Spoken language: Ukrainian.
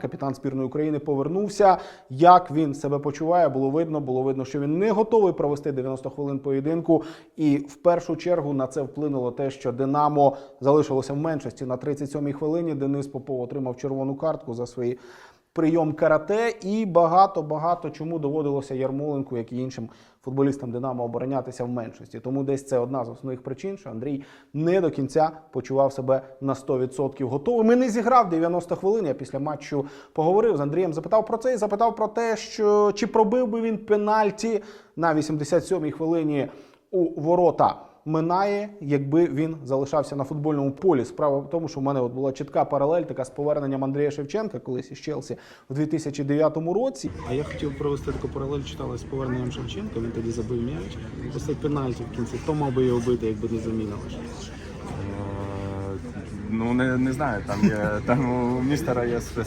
Капітан збірної України повернувся. Як він себе почуває, було видно. Було видно, що він не готовий провести 90 хвилин поєдинку. І в першу чергу на це вплинуло те, що Динамо залишилося в меншості на 37-й хвилині. Денис Попов отримав червону картку за свої прийом карате, і багато багато чому доводилося Ярмоленку, як і іншим футболістам Динамо оборонятися в меншості. Тому десь це одна з основних причин, що Андрій не до кінця почував себе на 100% готовим. І не зіграв 90 хвилин. Я після матчу поговорив з Андрієм, запитав про це і запитав про те, що чи пробив би він пенальті на 87-й хвилині у ворота. Минає, якби він залишався на футбольному полі. Справа в тому, що в мене от була чітка паралель, така з поверненням Андрія Шевченка, колись із Челсі в 2009 році. А я хотів провести таку паралель, читали з поверненням Шевченка, він тоді забив м'яч. Ось пенальті в кінці. Хто мав би його бити, якби не заміна лише? Е, Ну не, не знаю, там є там у містера є спеціальні